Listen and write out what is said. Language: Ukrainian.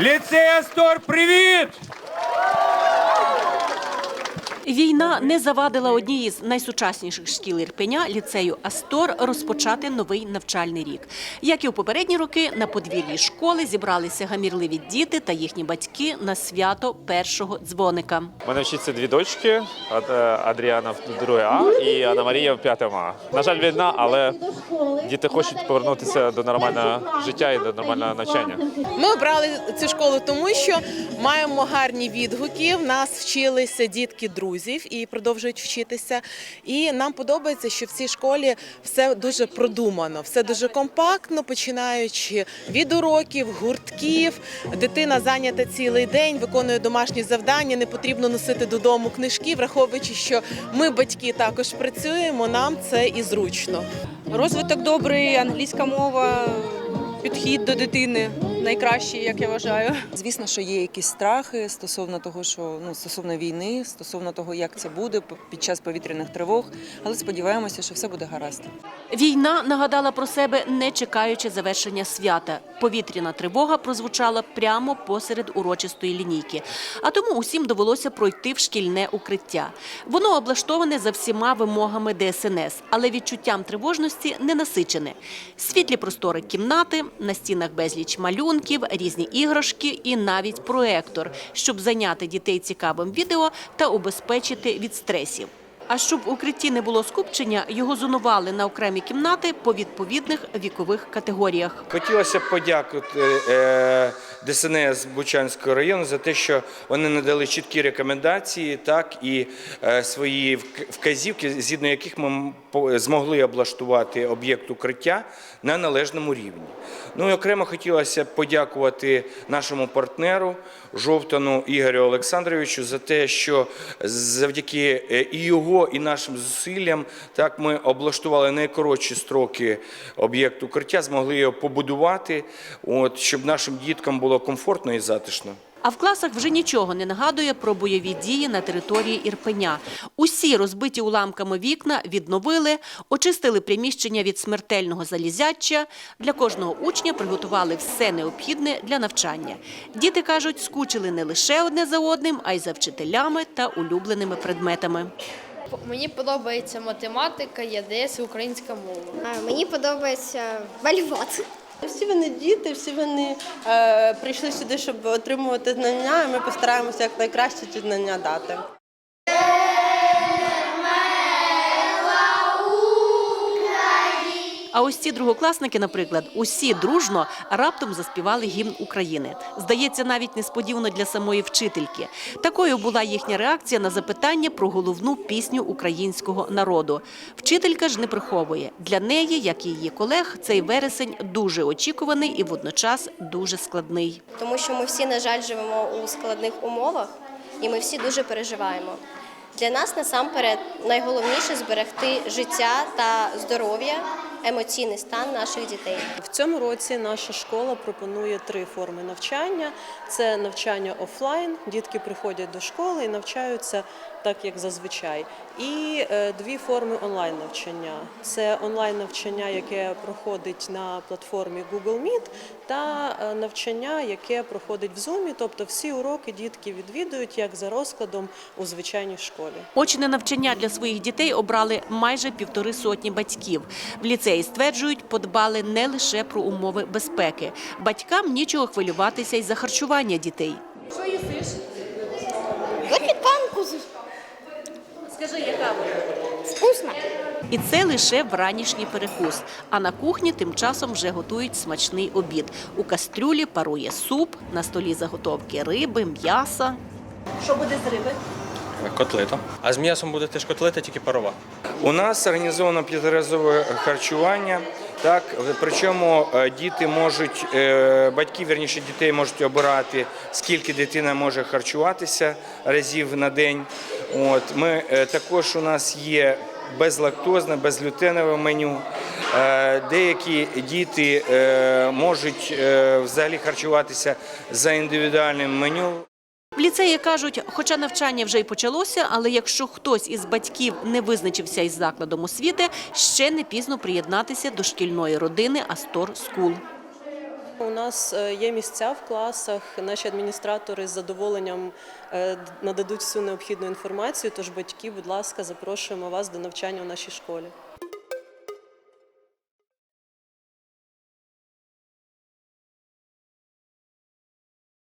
Ліцей Астор, привіт! Війна не завадила одній із найсучасніших шкіл Ірпеня ліцею Астор розпочати новий навчальний рік. Як і у попередні роки, на подвір'ї школи зібралися гамірливі діти та їхні батьки на свято першого дзвоника. У мене вчиться дві дочки: е, Адріана в 2 А і Анна Марія в 5 А. На жаль, війна, але діти хочуть повернутися до нормального життя і до нормального навчання. Ми обрали цю школу тому, що маємо гарні відгуки. В нас вчилися дітки друзів і продовжують вчитися. І нам подобається, що в цій школі все дуже продумано, все дуже компактно, починаючи від уроків, гуртків. Дитина зайнята цілий день, виконує домашні завдання. Не потрібно носити додому книжки, враховуючи, що ми, батьки, також працюємо. Нам це і зручно. Розвиток добрий, англійська мова, підхід до дитини найкращий, як я вважаю. Звісно, що є якісь страхи стосовно того, що ну стосовно війни, стосовно того, як це буде під час повітряних тривог, але сподіваємося, що все буде гаразд. Війна нагадала про себе, не чекаючи завершення свята. Повітряна тривога прозвучала прямо посеред урочистої лінійки. А тому усім довелося пройти в шкільне укриття. Воно облаштоване за всіма вимогами ДСНС, але відчуттям тривожності не насичене. Світлі простори кімнати, на стінах безліч малюнків, різні іграшки і навіть проектор, щоб зайняти дітей цікавим відео та убезпечити від стресів. А щоб в укритті не було скупчення, його зонували на окремі кімнати по відповідних вікових категоріях. Хотілося б подякувати е, ДСНС Бучанського району за те, що вони надали чіткі рекомендації, так і е, свої вказівки, згідно яких ми змогли облаштувати об'єкт укриття на належному рівні. Ну і окремо хотілося б подякувати нашому партнеру Жовтану Ігорю Олександровичу за те, що завдяки е, і його, і нашим зусиллям так ми облаштували найкоротші строки об'єкт укриття, змогли його побудувати, от, щоб нашим діткам було комфортно і затишно. А в класах вже нічого не нагадує про бойові дії на території Ірпеня. Усі розбиті уламками вікна відновили, очистили приміщення від смертельного залізяча. Для кожного учня приготували все необхідне для навчання. Діти кажуть, скучили не лише одне за одним, а й за вчителями та улюбленими предметами. Мені подобається математика, ЄДС українська мова. А, Мені подобається малювати. Всі вони діти, всі вони е, прийшли сюди, щоб отримувати знання, і ми постараємося якнайкраще ці знання дати. А ось ці другокласники, наприклад, усі дружно раптом заспівали гімн України. Здається, навіть несподівано для самої вчительки. Такою була їхня реакція на запитання про головну пісню українського народу. Вчителька ж не приховує для неї, як і її колег, цей вересень дуже очікуваний і водночас дуже складний. Тому що ми всі, на жаль, живемо у складних умовах і ми всі дуже переживаємо. Для нас насамперед найголовніше зберегти життя та здоров'я, емоційний стан наших дітей. В цьому році наша школа пропонує три форми навчання: це навчання офлайн, дітки приходять до школи і навчаються так, як зазвичай. І е, дві форми онлайн навчання. Це онлайн навчання, яке проходить на платформі Google Meet, та е, навчання, яке проходить в Zoom, тобто всі уроки дітки відвідують як за розкладом у звичайній школі. Очне навчання для своїх дітей обрали майже півтори сотні батьків. В ліцеї стверджують, подбали не лише про умови безпеки. Батькам нічого хвилюватися й за харчування дітей. Запіканку Скажи, яка вкусно. І це лише вранішній перекус. А на кухні тим часом вже готують смачний обід. У кастрюлі парує суп, на столі заготовки риби, м'яса. Що буде з риби? Котлета. А з м'ясом буде теж котлета, тільки парова. У нас організовано п'ятиразове харчування. Так, причому е, діти можуть, е, батьки вірніше дітей можуть обирати, скільки дитина може харчуватися разів на день. От ми е, також у нас є безлактозне, безглютенове меню. Деякі діти можуть взагалі харчуватися за індивідуальним меню. Ліцеї кажуть, хоча навчання вже й почалося, але якщо хтось із батьків не визначився із закладом освіти, ще не пізно приєднатися до шкільної родини Астор Скул. У нас е, є місця в класах. Наші адміністратори з задоволенням е, нададуть всю необхідну інформацію. Тож батьки, будь ласка, запрошуємо вас до навчання у нашій школі.